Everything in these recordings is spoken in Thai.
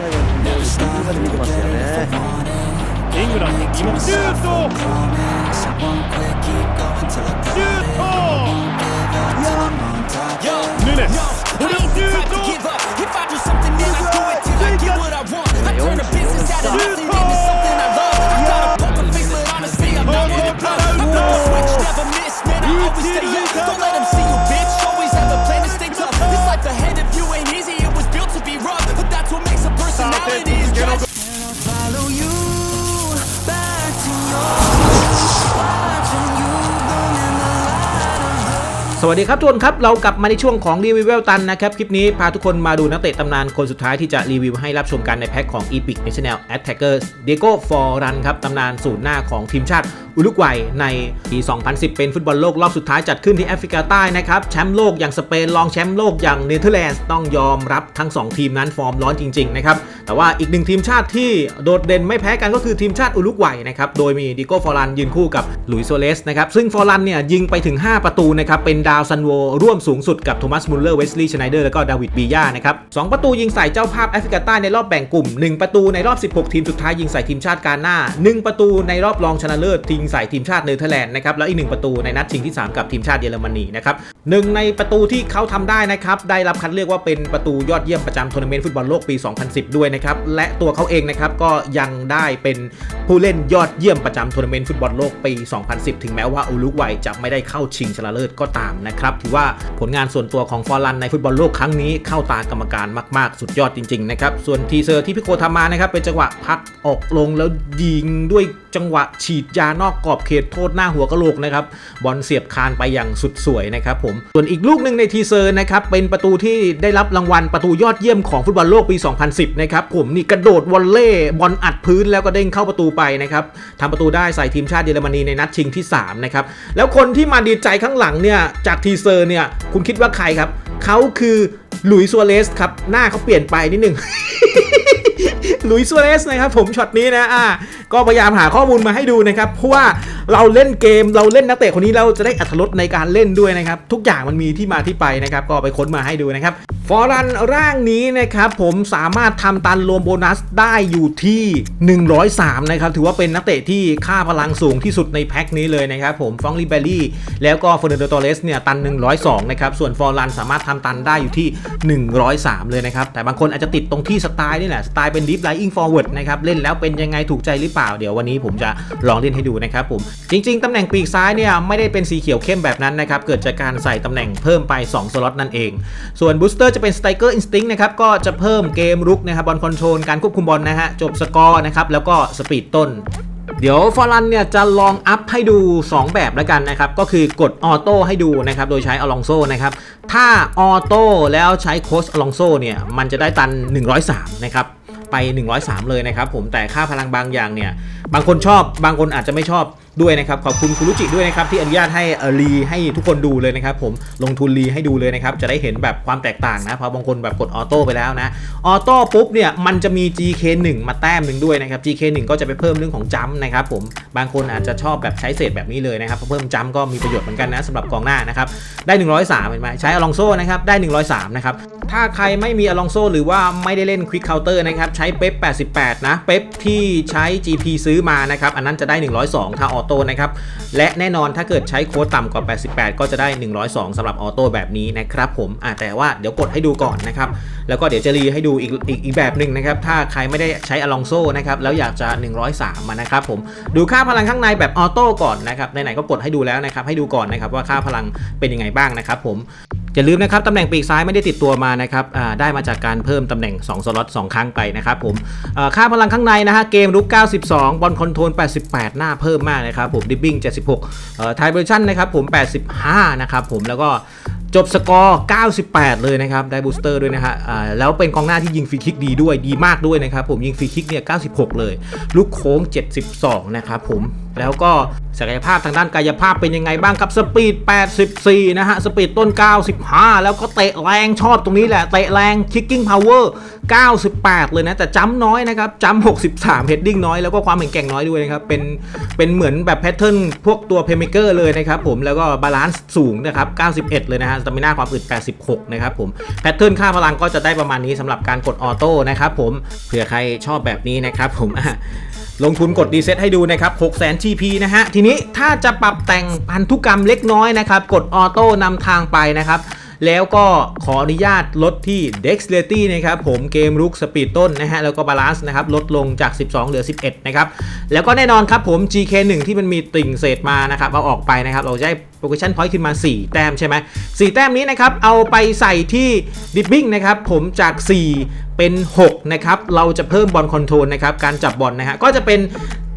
最後にね、初めてますよね。イングランド今シュートシュートヌネスこれをシュート give up. If I สวัสดีครับทุกคนครับ เรากลับมาในช่วงของรีวิวเวลตันนะครับ คลิปนี้พาทุกคนมาดูนักเตะตำนานคนสุดท้ายที่จะรีวิวให้รับชมกันในแพ็คของ Epic National Attackers Diego Forlan ครับตำนานศูนย์หน้าของทีมชาติอุรุกวัยในปี 2010 เป็นฟุตบอลโลกรอบสุดท้ายจัดขึ้นที่แอฟริกาใต้นะครับแชมป์โลกอย่างสเปนรองแชมป์โลกอย่างเนเธอร์แลนด์ต้องยอมรับทั้ง 2 ทีมนั้นฟอร์มร้อนจริงๆนะครับแต่ว่าอีกหนึ่งทีมชาติที่โดดเด่นไม่แพ้กันก็คือทีมชาติอุรุกวัยนะครับโดยมีดิโก้ฟอร์ลันยืนคู่กับหลุยส์โซเลสนะครับซึ่งฟอรันเนี่ยยิงไปถึง 5 ประตูนะครับเป็นดาวซันโวร่วมสูงสุดกับโทมัสมุลเลอร์เวสลีย์ชไนเดอร์แล้วก็ดาวิดบีย่านะครับสองประตูยิงใส่เจ้าภาพแอฟริกาใต้ในรอบแบ่งกลุ่ม 1 ประตูในรอบ 16 ทีมสุดท้ายยิงใส่ทีมชาติกาหน้า 1 ประตูในรอบรองชนะเลิศยิงใส่ทีมชาติเนเธอร์แลนด์นะครับแล้วอีก1ประตูในนัดชิงที่ 3 กับทีมชาติเยอรมนีนะครับหนึ่งในประตูที่เขาทำได้นะครับได้รับคัดเลือกว่าเป็นประตูยอดเยี่ยมประจำทัวร์นาเมนต์ฟุตบอลโลกปี 2010 ด้วยนะครับและตัวเขาเองนะครับก็ยังได้เป็นผู้เล่นยอดเยี่ยมประจำทัวร์นาเมนต์ฟุตบอลโลกปี 2010 ถึงแม้ว่าอุรุกวัยจะไม่ได้เข้าชิงชนะเลิศก็ตามนะครับถือว่าผลงานส่วนตัวของฟอร์ลันในฟุตบอลโลกครั้งนี้เข้าตากรรมการมาก ๆ สุดยอดจริง ๆ นะครับ ส่วนทีเซอร์ที่พี่โคทำมานะครับ เป็นจังหวะพักออกลงแล้วยิงด้วยจังหวะฉีดยานอกกรอบเขตโทษหน้าหัวกะโหลกนะครับบอลเสียบคานไปอย่างสุดสวยนะครับผมส่วนอีกลูกหนึ่งในทีเซอร์นะครับเป็นประตูที่ได้รับรางวัลประตูยอดเยี่ยมของฟุตบอลโลกปี 2010 นะครับผมนี่กระโดดวอลเล่บอลอัดพื้นแล้วก็เด้งเข้าประตูไปนะครับทำประตูได้ใส่ทีมชาติเยอรมนีในนัดชิงที่3นะครับแล้วคนที่มาดีใจข้างหลังเนี่ยจากทีเซอร์เนี่ย คุณคิดว่าใครครับ เขาคือหลุยส์ซัวเรสครับ หน้าเขาเปลี่ยนไปนิดหนึ่งหลุยส์ซัวเรสนะครับผมช็อตนี้นะอ่าก็พยายามหาข้อมูลมาให้ดูนะครับ เพราะว่า เราเล่นเกมเราเล่นนักเตะคนนี้เราจะได้อัธรสในการเล่นด้วยนะครับ ทุกอย่างมันมีที่มาที่ไปนะครับ ก็ไปค้นมาให้ดูนะครับ ฟอรันร่างนี้นะครับผมสามารถทำตันรวมโบนัสได้อยู่ที่ 103 นะครับ ถือว่าเป็นนักเตะที่ค่าพลังสูงที่สุดในแพ็คนี้เลยนะครับผมฟองลีเบลลี่ แล้วก็เฟอร์นันโดตอเรสเนี่ยตัน 102 นะครับ ส่วนฟอรันสามารถทำตันได้อยู่ที่ 103 เลยนะครับ แต่บางคนอาจจะติดตรงที่สไตล์นี่แหละสไตล์เป็น deep lying forward นะครับเล่นแล้วเป็นยังไงถูกใจหรือเปล่าเดี๋ยววันนี้ผมจะลองเล่นให้ดูนะครับผมจริงๆ ตำแหน่งปีกซ้ายเนี่ยไม่ได้เป็นสีเขียวเข้มแบบนั้นนะครับ เกิดจากการใส่ตำแหน่งเพิ่มไป 2 สล็อตนั่นเอง ส่วนบูสเตอร์จะเป็น striker instinct นะครับ ก็จะเพิ่มเกมรุกนะครับบอลคอนโทรลการควบคุมบอลนะฮะ จบสกอร์นะครับ แล้วก็สปีดต้นเดี๋ยวฟอรันเนี่ยจะลองอัพให้ดู 2 แบบแล้วกันนะครับ ก็คือกดออโต้ให้ดูนะครับ โดยใช้อลองโซนะครับ ถ้าออโต้แล้วใช้โค้ชอลองโซเนี่ย มันจะได้ตัน 103 นะครับ ไป 103 เลยนะครับผมแต่ค่าพลังบางอย่างเนี่ย บางคนชอบบางคนอาจจะไม่ชอบด้วยนะครับขอบคุณคุณรุจิด้วยนะครับที่อนุญาตให้รีให้ทุกคนดูเลยนะครับผมลงทุนรีให้ดูเลยนะครับจะได้เห็นแบบความแตกต่างนะเพราะบางคนแบบกดออโต้ไปแล้วนะออโต้ปุ๊บเนี่ยมันจะมี GK1 มาแต้มหนึ่งด้วยนะครับ GK1 ก็จะไปเพิ่มเรื่องของจัมนะครับผมบางคนอาจจะชอบแบบใช้เศษแบบนี้เลยนะครับเพิ่มจัมก็มีประโยชน์เหมือนกันนะสำหรับกองหน้านะครับได้ 103เห็นไหมใช้อลองโซ่นะครับได้ 103นะครับถ้าใครไม่มีอลองโซ่หรือว่าไม่ได้เล่นควิกเคาน์เตอร์นะครับใช้เป๊ป88นะเป๊ปที่ใช้ GP ซื้อมานะครับอันนั้นจะได้ 102 ถ้าออโต้นะครับ และแน่นอนถ้าเกิดใช้โค้ดต่ำกว่า 88 ก็จะได้ 102สำหรับออโต้แบบนี้นะครับผมอ่าแต่ว่าเดี๋ยวกดให้ดูก่อนนะครับ แล้วก็เดี๋ยวจะรีให้ดูอีกอีกอีกแบบหนึ่งนะครับ ถ้าใครไม่ได้ใช้อลองโซนะครับ แล้วอยากจะ 103มานะครับผม ดูค่าพลังข้างในแบบออโต้ก่อนนะครับ ไหนๆก็กดให้ดูแล้วนะครับ ให้ดูก่อนนะครับว่าค่าพลังเป็นยังไงบ้างนะครับผม อย่าลืมนะครับตำแหน่งปีกซ้ายไม่ได้ติดตัวมานะครับได้มาจากการเพิ่มตำแหน่ง 2 สล็อต 2 ครั้งไปนะครับผมค่าพลังข้างในนะฮะเกมลุก 92 บอลคอนโทรล 88 หน้าเพิ่มมากนะครับผมดิบบิ้ง 76ไทเบอร์ชั่นนะครับผม 85 นะครับผมแล้วก็จบสกอร์ 98 เลยนะครับ ได้บูสเตอร์ด้วยนะฮะแล้วเป็นกองหน้าที่ยิงฟรีคิกดีด้วย ดีมากด้วยนะครับผมยิงฟรีคิกเนี่ย 96 เลย ลูกโค้ง 72 นะครับผมแล้วก็ศักยภาพทางด้านกายภาพเป็นยังไงบ้างครับสปีด 84 นะฮะ สปีดต้น 95 แล้วก็เตะแรงชอบตรงนี้แหละ เตะแรงคิกกิ้งพาวเวอร์98 เลยนะ แต่จัมน้อยนะครับจัมป์63เฮดดิ้งน้อย แล้วก็ความแข็งแกร่งน้อยด้วยนะครับ เป็นเป็นเหมือนแบบแพทเทิร์นพวกตัวเพลย์เมเกอร์เลยนะครับผมแล้วก็บาลานซ์สูงนะครับ 91 เลยนะฮะสตามิน่าความอึด 86 นะครับผมแพทเทิร์นค่าพลังก็จะได้ประมาณนี้สำหรับการกดออโต้นะครับผมเผื่อใครชอบแบบนี้นะครับผมอะ ลงทุนกดรีเซ็ตให้ดูนะครับ6 0 0 0 0 GP นะฮะ ทีนี้ถ้าจะปรับแต่งพันธุกรรมเล็กน้อยนะครับ กดออโต้นำทางไปนะครับ แล้วก็ขออนุญาตลดที่ Dexterity นะครับ ผมเกมรุกสปีดต้นนะฮะ แล้วก็บาลานซ์นะครับ ลดลงจาก 12 เหลือ 11 นะครับ แล้วก็แน่นอนครับผม GK1 ที่มันมีติ่งเศษมานะครับ เอาออกไปนะครับ เราจะได้ progression point ขึ้นมา 4 แต้มใช่ไหม4แต้มนี้นะครับเอาไปใส่ที่ dipping นะครับผมจาก 4 เป็น 6 นะครับ เราจะเพิ่มบอลคอนโทรลนะครับ การจับบอลนะฮะ ก็จะเป็น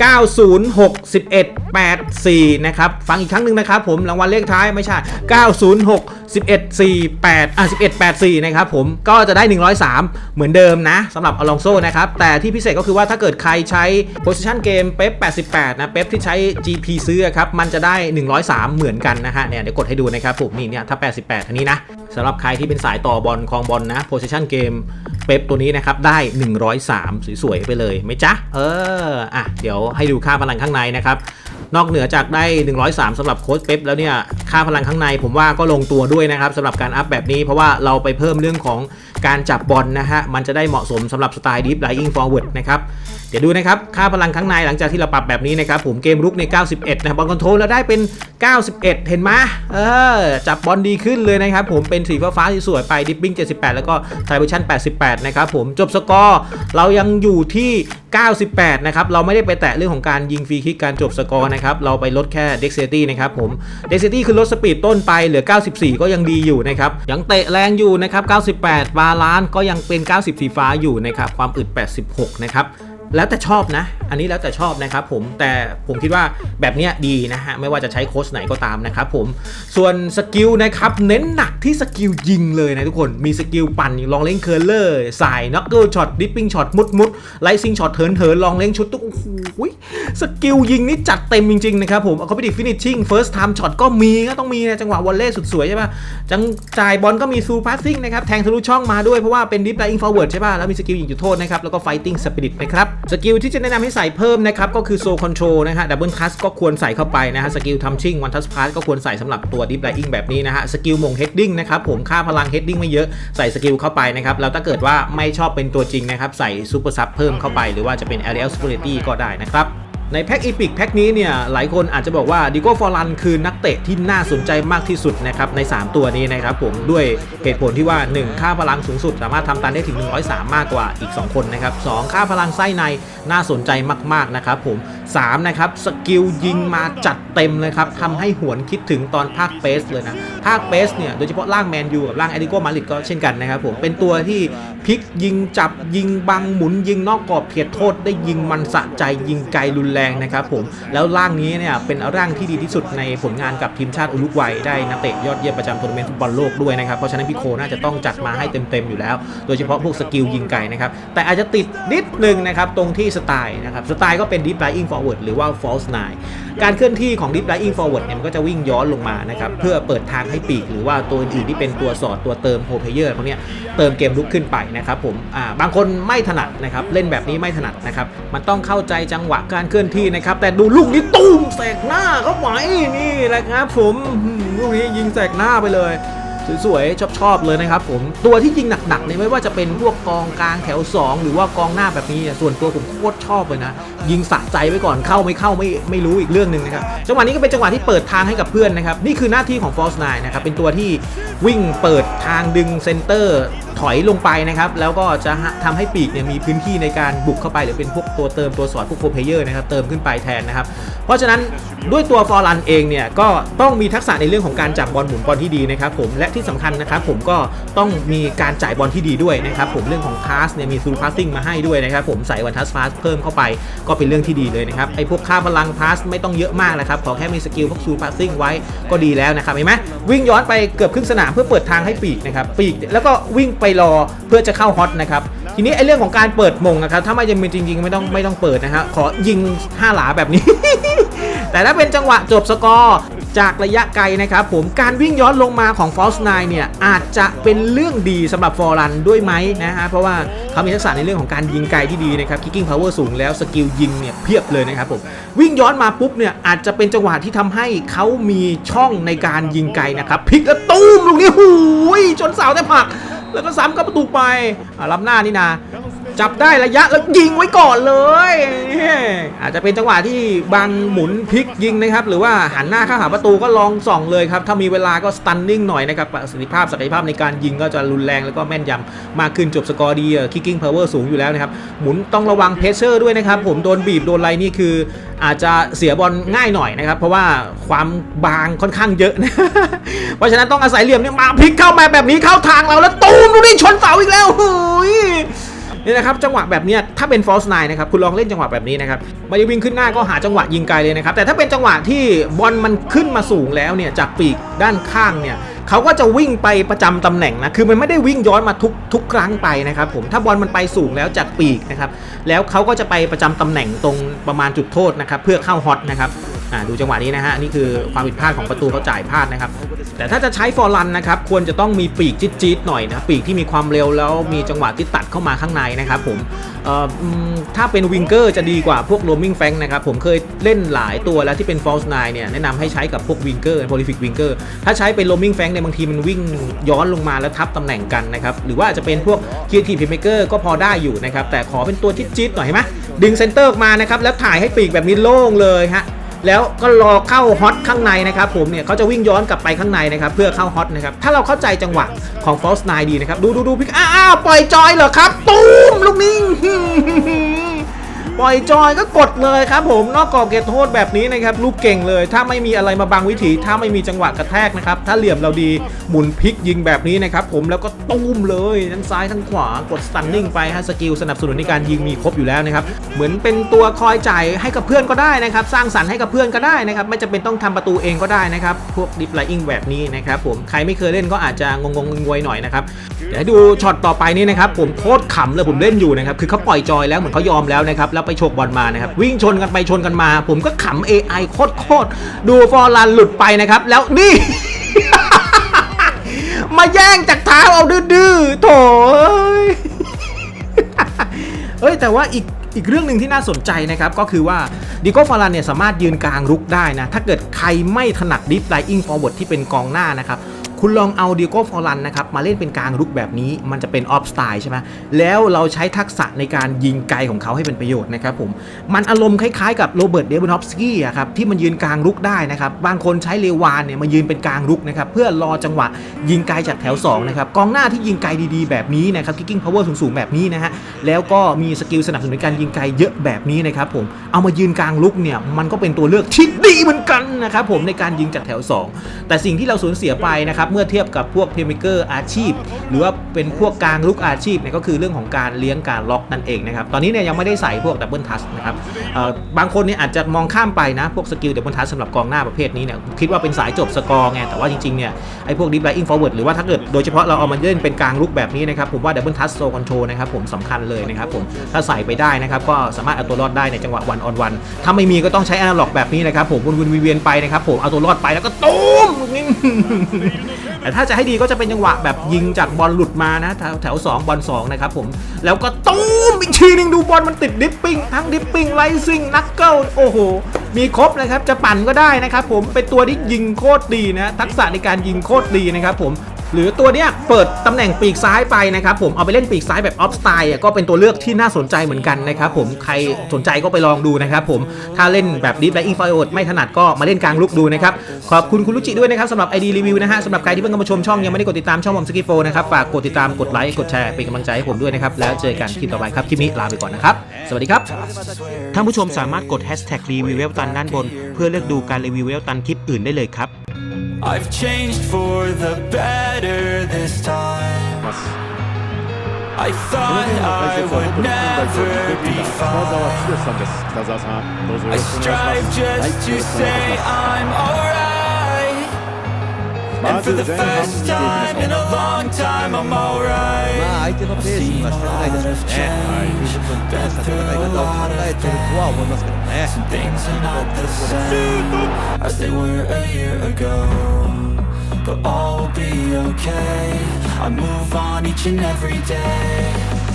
906 11 84 นะครับ ฟังอีกครั้งหนึ่งนะครับผมรางวัลเลขท้ายไม่ใช่ 906 11 48 อะ11 84 นะครับผมก็จะได้ 103 เหมือนเดิมนะสำหรับอลองโซนะครับ แต่ที่พิเศษก็คือว่าถ้าเกิดใครใช้ position game เป๊ป88 นะ เป๊ปที่ใช้ GP ซื้อครับ มันจะได้ 103 เหมือนกันนะฮะเนี่ยเดี๋ยวกดให้ดูนะครับผมนี่เนี่ยถ้า 88 อันนี้นะสำหรับใครที่เป็นสายต่อบอลคลองบอลนะ position game เป๊ปตัวนี้นะครับได้ 103 สวยๆไปเลยไหมจ๊ะเอออะเดี๋ยวให้ดูค่าพลังข้างในนะครับ นอกเหนือจากได้ 103สำหรับโค้ชเป๊ปแล้วเนี่ย ค่าพลังข้างในผมว่าก็ลงตัวด้วยนะครับสำหรับการอัพแบบนี้ เพราะว่าเราไปเพิ่มเรื่องของการจับบอลนะฮะ มันจะได้เหมาะสมสำหรับสไตล์ดิฟไลอิงฟอร์เวิร์ดนะครับ ดี๋ยวดูนะครับ ค่าพลังข้างในหลังจากที่เราปรับแบบนี้นะครับ ผมเกมรุกใน 91 นะครับบอลคอนโทรลเราได้เป็น 91 เห็นไหมเออ จับบอลดีขึ้นเลยนะครับ ผมเป็นสีฟ้าๆที่สวยไปดิปปิ้ง 78 แล้วก็ไทเวชั่น 88 นะครับผมจบสกอร์เรายังอยู่ที่ 98 นะครับ เราไม่ได้ไปแตะเรื่องของการยิงฟรีคิกการจบสกอร์นะครับ เราไปลดแค่ Dexterity นะครับผม Dexterity คือลดสปีดต้นไปเหลือ 94 ก็ยังดีอยู่นะครับยังเตะแรงอยู่นะครับ 98 บาลานซ์ก็ยังเป็น 90สีฟ้าอยู่นะครับความอึด 86 นะครับ แล้วแต่ชอบนะ อันนี้แล้วแต่ชอบนะครับผม แต่ผมคิดว่าแบบเนี้ยดีนะฮะ ไม่ว่าจะใช้โค้ชไหนก็ตามนะครับผม ส่วนสกิลนะครับ เน้นหนักที่สกิลยิงเลยนะทุกคน มีสกิลปั่น ลองเล่นเคอร์เลอร์ สายน็อกเกิลช็อต ดิปปิ้งช็อต มุดมุดไลซิงช็อต เถินเถินลองเล่นชุดตุ๊กโอ้โหสกิลยิงนี่จัดเต็มจริงๆนะครับผม เอาเขาไปดิฟินิชชิ่งเฟิร์สไทม์ช็อตก็มีก็ต้องมีนะจังหวะวอลเล่สุดสวยใช่ป่ะ จังจ่ายบอลก็มีซูพาสซิ่งนะครับ แทงทะลุช่องมาด้วยเพราะว่าเป็นดิฟไลอิงฟอร์เวิร์ดใช่ป่ะ แล้วมีสกิลยิงจุดโทษนะครับ แล้วก็ไฟติ้งสปิริตนะครับสกิลที่จะแนะนำให้ใส่เพิ่มนะครับก็คือโซคอนโทรลนะฮะดับเบิลทัสก็ควรใส่เข้าไปนะฮะสกิลทัมชิ่งวันทัสพาสก็ควรใส่สำหรับตัวดิฟไลอิงแบบนี้นะฮะสกิลมงเฮดดิ้งนะครับผมค่าพลังเฮดดิ้งไม่เยอะใส่สกิลเข้าไปนะครับแล้วถ้าเกิดว่าไม่ชอบเป็นตัวจริงนะครับใส่ซูเปอร์ซับเพิ่มเข้าไปหรือว่าจะเป็น Aerial Superiority ก็ได้นะครับ ในแพ็กอีพิกแพ็กนี้เนี่ยหลายคนอาจจะบอกว่าดิโก้ฟอร์ลันคือนักเตะที่น่าสนใจมากที่สุดนะครับใน 3 ตัวนี้นะครับผมด้วยเหตุผลที่ว่า 1 ค่าพลังสูงสุด สามารถทำตันได้ถึง 103 มากกว่าอีก 2 คนนะครับ2ค่าพลังไส้ในน่าสนใจมากๆนะครับผม3นะครับสกิลยิงมาจัดเต็มเลยครับทำให้หวนคิดถึงตอนภาคเปสเลยนะภาคเปสเนี่ยโดยเฉพาะร่างแมนยูกับร่างแอดิโกมาริดก็เช่นกันนะครับผมเป็นตัวที่พลิกยิงจับยิงบังหมุนยิงนอกกรอบเขตโทษได้ยิงมันสะใจยิงไกลรุนแรงนะครับผมแล้วร่างนี้เนี่ยเป็นร่างที่ดีที่สุดในผลงานกับทีมชาติอุรุกวัยได้นักเตะยอดเยี่ยมประจำทัวร์นาเมนต์ฟุตบอลโลกด้วยนะครับเพราะฉะนั้นพี่โคน่าจะต้องจัดมาให้เต็มๆอยู่แล้ว โดยเฉพาะพวกสกิลยิงไกลนะครับแต่อาจจะติดนิดนึงนะครับตรงที่สไตล์นะครับสไตล์ก็เป็น deep lying forward หรือว่า false nine การเคลื่อนที่ของ deep lying forward เนี่ยมันก็จะวิ่งย้อนลงมานะครับเพื่อเปิดทางให้ปีก หรือว่าตัวอื่นที่เป็นตัวสอดตัวเติมโฮเพเยอร์พวกเนี้ยเติมเกมลุกขึ้นไปนะครับผมอ่าบางคนไม่ถนัดนะครับเล่นแบบนี้ไม่ถนัดนะครับมันต้องเข้าใจจังหวะการเคลื่อนที่นะครับ แต่ดูลูกนี้ตูมแสกหน้าเข้าไปนี่แหละครับผมลูกนี้ยิงแสกหน้าไปเลยสวยๆชอบๆเลยนะครับผมตัวที่ยิงหนักๆเนี่ยไม่ว่าจะเป็นพวกกองกลางแถว 2 หรือว่ากองหน้าแบบนี้ส่วนตัวผมโคตรชอบเลยนะ ยิงสะใจไว้ก่อนเข้าไม่เข้าไม่ไม่รู้อีกเรื่องหนึ่งนะครับจังหวะนี้ก็เป็นจังหวะที่เปิดทางให้กับเพื่อนนะครับ นี่คือหน้าที่ของ False Nine นะครับเป็นตัวที่วิ่งเปิดทางดึงเซนเตอร์ อยลงไปนะครับ แล้วก็จะทำให้ปีกเนี่ยมีพื้นที่ในการบุกเข้าไป หรือเป็นพวกตัวเติมตัวสอดพวกโคเพเยอร์นะครับเติมขึ้นไปแทนนะครับ เพราะฉะนั้นด้วยตัวฟอร์ลันเองเนี่ยก็ต้องมีทักษะในเรื่องของการจับบอลหมุนบอลที่ดีนะครับผมและที่สำคัญนะครับผมก็ต้องมีการจ่ายบอลที่ดีด้วยนะครับผมเรื่องของพาสเนี่ยมีซูพาสซิ่งมาให้ด้วยนะครับผมใส่วันทัสพาสเพิ่มเข้าไปก็เป็นเรื่องที่ดีเลยนะครับไอ้พวกค่าพลังพาสไม่ต้องเยอะมากนะครับขอแค่มีสกิลพวกซูพาสซิ่งไว้ก็ดีแล้วนะครับเห็นไหมวิ่งย้อนไปเกือบครึ่งสนามเพื่อเปิดทางให้ปีกนะครับปีกแล้วก็วิ่งไปรอเพื่อจะเข้าฮอตนะครับทีนี้ไอ้เรื่องของการเปิดมงนะครับถ้าไม่จำเป็นจริง ๆ ไม่ต้องไม่ต้องเปิดนะฮะขอยิง5หลาแบบนี้ แต่ถ้าเป็นจังหวะจบสกอร์จากระยะไกลนะครับผมการวิ่งย้อนลงมาของ False 9เนี่ยอาจจะเป็นเรื่องดีสำหรับฟอร์รันด้วยไหมนะฮะเพราะว่าเขามีทักษะในเรื่องของการยิงไกลที่ดีนะครับ kicking power สูงแล้วสกิลยิงเนี่ยเพียบเลยนะครับผมวิ่งย้อนมาปุ๊บเนี่ยอาจจะเป็นจังหวะที่ทำให้เขามีช่องในการยิงไกลนะครับพลิกแล้วตุ้มลูกนี้หูยชนเสาแต่ผลัก แล้วก็ซ้ำก็ประตูไปอะรับหน้านี่นา จับได้ระยะแล้วยิงไว้ก่อนเลย อาจจะเป็นจังหวะที่บางหมุนพลิกยิงนะครับ หรือว่าหันหน้าเข้าหาประตูก็ลองส่องเลยครับ ถ้ามีเวลาก็สตันนิ่งหน่อยนะครับประสิทธิภาพศักยภาพในการยิงก็จะรุนแรงแล้วก็แม่นยำมากขึ้นจบสกอร์ดีคิกกิ้งพาวเวอร์สูงอยู่แล้วนะครับ หมุนต้องระวังเพชเชอร์ด้วยนะครับ ผมโดนบีบโดนอะไรนี่คือ อาจจะเสียบอลง่ายหน่อยนะครับ เพราะว่าความบางค่อนข้างเยอะนะเพราะฉะนั้นต้องอาศัยเหลี่ยมเนี่ยมาพลิกเข้ามาแบบนี้เข้าทางเราแล้วตูมดูนี่ชนเสาอีกแล้วหุย นี่นะครับจังหวะแบบนี้ถ้าเป็น false nine นะครับคุณลองเล่นจังหวะแบบนี้นะครับม่ได้วิ่งขึ้นหน้าก็หาจังหวะยิงไกลเลยนะครับแต่ถ้าเป็นจังหวะที่บอลมันขึ้นมาสูงแล้วเนี่ยจากปีกด้านข้างเนี่ยเขาก็จะวิ่งไปประจำตำแหน่งนะคือมันไม่ได้วิ่งย้อนมาทุกทุกครั้งไปนะครับผมถ้าบอลมันไปสูงแล้วจากปีกนะครับแล้วเขาก็จะไปประจำตำแหน่งตรงประมาณจุดโทษนะครับเพื่อเข้าฮอตนะครับ ดูจังหวะนี้นะฮะนี่คือความผิดพลาดของประตูเขาจ่ายพลาดนะครับ แต่ถ้าจะใช้ฟอร์ลันนะครับควรจะต้องมีปีกจี๊ดๆหน่อยนะปีกที่มีความเร็วแล้วมีจังหวะที่ตัดเข้ามาข้างในนะครับผมถ้าเป็นวิงเกอร์จะดีกว่าพวกโรมิงแฟงนะครับผมเคยเล่นหลายตัวแล้วที่เป็นฟอลส์ไนเนี่ยแนะนำให้ใช้กับพวกวิงเกอร์โพลิฟิกวิงเกอร์ถ้าใช้เป็นโรมิงแฟงเนี่ยบางทีมันวิ่งย้อนลงมาแล้วทับตำแหน่งกันนะครับหรือว่าจะเป็นพวกเคียร์ทีเพเมเกอร์ก็พอได้อยู่นะครับแต่ขอเป็นตัวจี๊ดหน่อยเห็นไหมดึงเซนเตอร์ออกมานะครับแล้วถ่ายให้ปีกแบบนี้โล่งเลยฮะ แล้วก็รอเข้าฮอตข้างในนะครับผมเนี่ยเขาจะวิ่งย้อนกลับไปข้างในนะครับเพื่อเข้าฮอตนะครับถ้าเราเข้าใจจังหวะของฟอสไนดีนะครับดูดูดูพิกอ้าวปล่อยจอยเหรอครับ ตูมลูกนี้ ปล่อยจอยก็กดเลยครับผมนอกกรอบเขตโทษแบบนี้นะครับลูกเก่งเลย ถ้าไม่มีอะไรมาบังวิถี ถ้าไม่มีจังหวะกระแทกนะครับถ้าเหลี่ยมเราดีหมุนพลิกยิงแบบนี้นะครับผมแล้วก็ตุ้มเลยทั้งซ้ายทั้งขวากดสตันนิ่งไปฮะสกิลสนับสนุนในการยิงมีครบอยู่แล้วนะครับเหมือนเป็นตัวคอยจ่ายให้กับเพื่อนก็ได้นะครับสร้างสรรค์ให้กับเพื่อนก็ได้นะครับไม่จำเป็นต้องทำประตูเองก็ได้นะครับพวกดิฟไลอิงแบบนี้นะครับผมใครไม่เคยเล่นก็อาจจะงงงงวยหน่อยนะครับ ดี๋ยวให้ดูช็อตต่อไปนี้นะครับผมโคตรขำเลยผมเล่นอยู่นะครับคือเขาปล่อยจอยแล้วเหมือนเขายอมแล้วนะครับแล้วไปโฉกบอลมานะครับวิ่งชนกันไปชนกันมา ผมก็ขำ AI โคตรโคตรดูฟอร์ลันหลุดไปนะครับแล้วนี่ มาแย่งจากเท้าเอาดื้อๆโถเอ้ยแต่ว่าอีกอีกเรื่องหนึ่งที่น่าสนใจนะครับก็คือว่าดิโก้ฟารันเนี่ยสามารถยืนกลางรุกได้นะ ถ้าเกิดใครไม่ถนัดดิฟไลอิงฟอร์เวิร์ดที่เป็นกองหน้านะครับ คุณลองเอาดิโก้ฟอรันนะครับมาเล่นเป็นกลางรุกแบบนี้มันจะเป็นออฟสไตล์ใช่ไหมแล้วเราใช้ทักษะในการยิงไกลของเขาให้เป็นประโยชน์นะครับผมมันอารมณ์คล้ายๆกับโรเบิร์ตเดวินอฟสกี้อะครับที่มันยืนกลางรุกได้นะครับบางคนใช้เลวานเนี่ยมายืนเป็นกลางรุกนะครับเพื่อรอจังหวะยิงไกลจากแถวสองนะครับกองหน้าที่ยิงไกลดีๆ แบบนี้นะครับ kicking power สูงๆแบบนี้นะฮะแล้วก็มีสกิลสนับสนุนในการยิงไกลเยอะแบบนี้นะครับผมเอามายืนกลางลุกเนี่ยมันก็เป็นตัวเลือกที่ดีเหมือนกันนะครับผมในการยิงจากแถว 2 แต่สิ่งที่เราสูญเสียไปนะครับเมื่อเทียบกับพวกเพย์เมเกอร์อาชีพ หรือว่าเป็นพวกกลางลุกอาชีพเนี่ยก็คือเรื่องของการเลี้ยงการล็อกนั่นเองนะครับตอนนี้เนี่ยยังไม่ได้ใส่พวกดับเบิลทัชนะครับบางคนเนี่ยอาจจะมองข้ามไปนะพวกสกิลดับเบิลทัชสำหรับกองหน้าประเภทนี้เนี่ยคิดว่าเป็นสายจบสกอร์ไงแต่ว่าจริงๆเนี่ยไอ้พวกดิฟไลอิงฟอร์เวิร์ดหรือว่าถ้าเกิด โดยเฉพาะเราเอามาเล่นเป็นกลางลุกแบบนี้นะครับผมว่าดับเบิลทัชโซคอนโทรนะครับผมสำคัญเลยนะครับผมถ้าใส่ไปได้นะครับก็สามารถเอาตัวรอดได้ในจังหวะวันออนวันถ้าไม่มีก็ต้องใช้อนาล็อกแบบนี้นะครับผมวนๆเวียนๆไปนะครับผมเอาตัวรอดไปแล้วก็ตูมลูกนี้แต่ถ้าจะให้ดีก็จะเป็นจังหวะแบบยิงจากบอลหลุดมานะแถว2บอล2นะครับผมแล้วก็ตูมอีกทีหนึงดูบอลมันติดดิปปิ้งทั้งดิปปิ้งไลซิ่งนักเกิลโอ้โหมีครบนะครับจะปั่นก็ได้นะครับผมเป็นตัวที่ยิงโคตรดีนะทักษะในการยิงโคตรดีนะครับผม หรือตัวเนี้ยเปิดตำแหน่งปีกซ้ายไปนะครับผมเอาไปเล่นปีกซ้ายแบบออฟสไตล์ก็เป็นตัวเลือกที่น่าสนใจเหมือนกันนะครับผมใครสนใจก็ไปลองดูนะครับผมถ้าเล่นแบบดีฟไลอิงไฟโอดไม่ถนัดก็มาเล่นกลางลุกดูนะครับขอบคุณคุณรุจิด้วยนะครับสำหรับ ID รีวิวนะฮะสำหรับใครที่เพิ่งเข้ามาชมช่องยังไม่ได้กดติดตามช่องผมสกิโฟนะครับฝากกดติดตามกดไลค์กดแชร์เป็นกำลังใจให้ผมด้วยนะครับแล้วเจอกันคลิปต่อไปครับคลิปนี้ลาไปก่อนนะครับสวัสดีครับท่านผู้ชมสามารถกด hashtag รีวิวเวลตันด้านบน เพื่อเลือกดูการรีวิวเวลตันคลิปอื่นได้เลยครับ I've changed for the better better this time. I thought I would never be fine. I strive just to say I'm alright. And for the first time in a long time, I'm alright. I've seen a lot of change, been through a lot of things. Some things are not the same as they were a year ago. But all will be okay. I move on each and every day.